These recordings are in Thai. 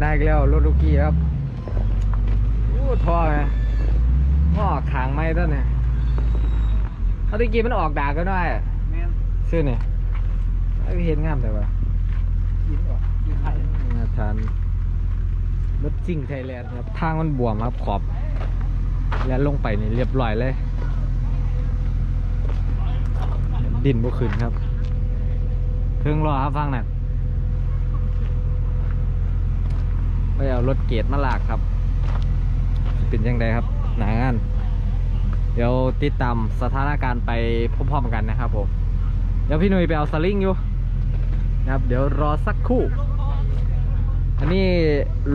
ได้อีกแล้วรถลูกกี้ครับโอ้ท่อไงท่อขางไม้ต้นเนี่ยเอาตะกี้มันออกดากก็ได้แม่นซื้อเนี่ยไอ้เห็นงามแต่ว่ากินออกกินไข่มาทานรถซิ่งไทยแลนด์ครับทางมันบวมครับขอบ แล้วลงไปนี่เรียบร้อยเลย ดินบ่ขึ้นครับ เครื่องรอครับฟังหน่อย ไม่เอารถเกตมาลากครับ เป็นยังไงครับ หนางาน เดี๋ยวติดตามสถานการณ์ไปพร้อมๆกันนะครับผม เดี๋ยวพี่หนุ่ยไปเอาสลิงอยู่นะครับ เดี๋ยวรอสักครู่ อันนี้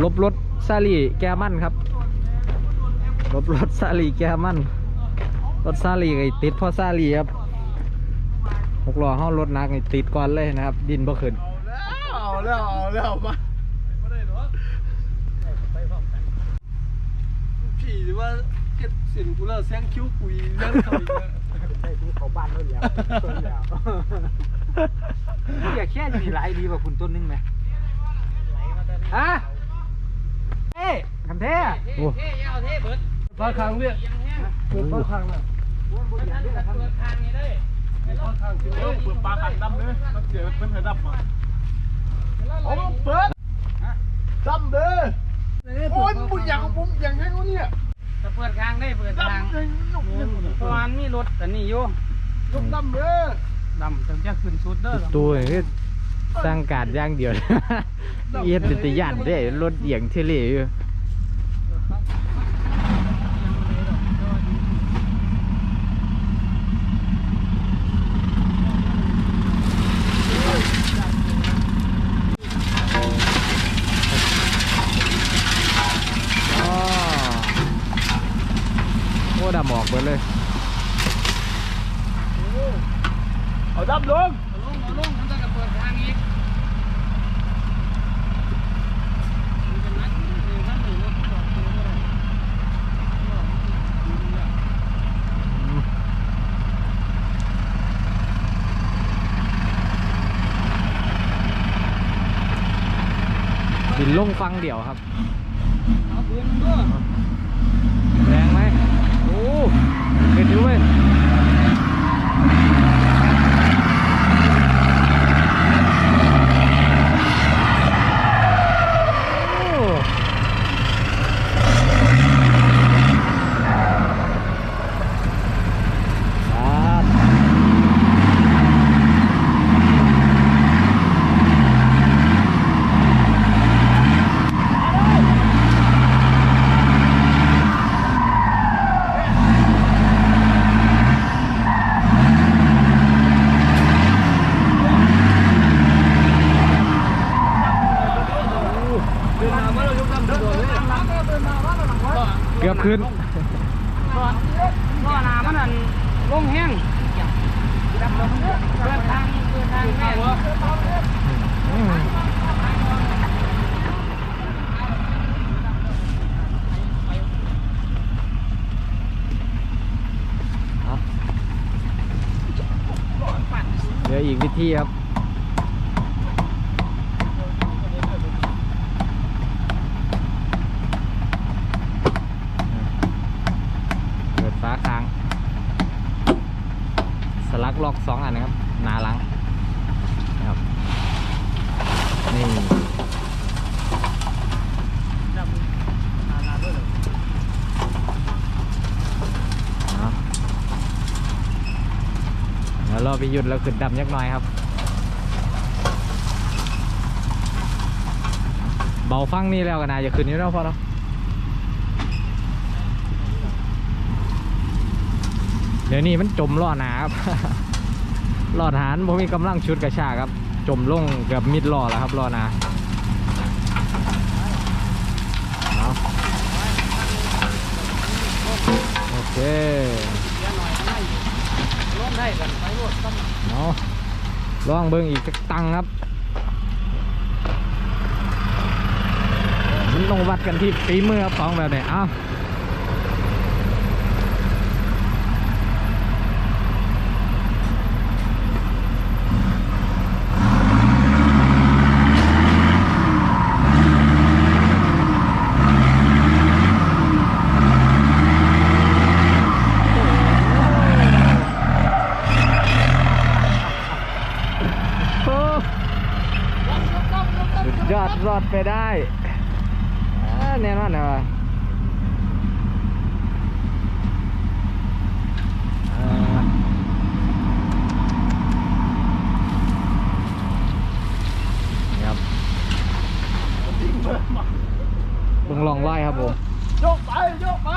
ลบรถซาลีแกมั่นครับลบรถซาลีแกมั่นรถซาลีไอติดพราะซาลีครับหกล้อห้ารถนักไอติดก่อนเลยนะครับ ดินบ่ขึ้นเอาแล้วเอาแล้วมาผีหรือว่าเก็บเสียงกูแล้วเสียงคิ้วปุยเรื่องเขาอีกแล้วได้ที่เขาบ้านแล้วแล้วต้นแล้วอยากแค่มีหลายดีกว่าคุณต้นนึงไหมฮะเอ๊ะกันแท้โอ้ฟ้าคางเวียเปิดฟ้าคางน่ะเปิดฟ้าคางสิเออเปิดปลาขันดำเลยมันเสียเพิ่นให้ดับมาเอาเปิดดำเด้อโอ้ยบุญอย่างบุญอย่างให้เขาเนี่ย จะเปิดทางได้เปิดทางดำเลยนกเนี่ยเพราะมันมีรถแต่นี่อยู่นกดำเด้อดำถึงจะขึ้นสุดเด้อตัวนี่คือสร้างการอย่างเดียวเอียดเป็นตะยันได้รถเอียงเทเลอยู่ อ๋อโอ้ดำออกไปเลย เอาดำลงลงลงมันจะเปิดทางอีกบินลงฟังเดี่ยวครับเอาปืนด้วยแรงไหมโอ้เป็นอยู่เว้ยโอ้ครับเกือบ ขึ้นก่อนก่อนหนามันนั่นลงแห้งเปิดทางเปิดทางแม่อืมเอาเหลืออีกวิธีครับ เปิดฟ้าค้าง สลักล็อกสองอันนะครับหนาหลังนะครับ นี่เอาเดี๋ยวเราไปหยุดแล้วขึ้นดำยักหน่อยครับ เบาฟังนี่แล้วกันนะอย่าขึ้นนี่แล้วพอแล้วเดี๋ยวนี้มันจมล่อหนาครับล่อฐานผมมีกำลังชุดกระชากครับ จมลงเกือบมิดล่อแล้วครับล่อหนาโอเค ได้กันไปรถกันเอาลองเบิ้งอีกสักตังครับ มันต้องวัดกันที่ฝีมือครับของแบบนี้เอ้า โอสุดยอดรอดไปได้แน่นอนนะว่ครับเบื้งลองไล่ครับผม โยกไป โยกไป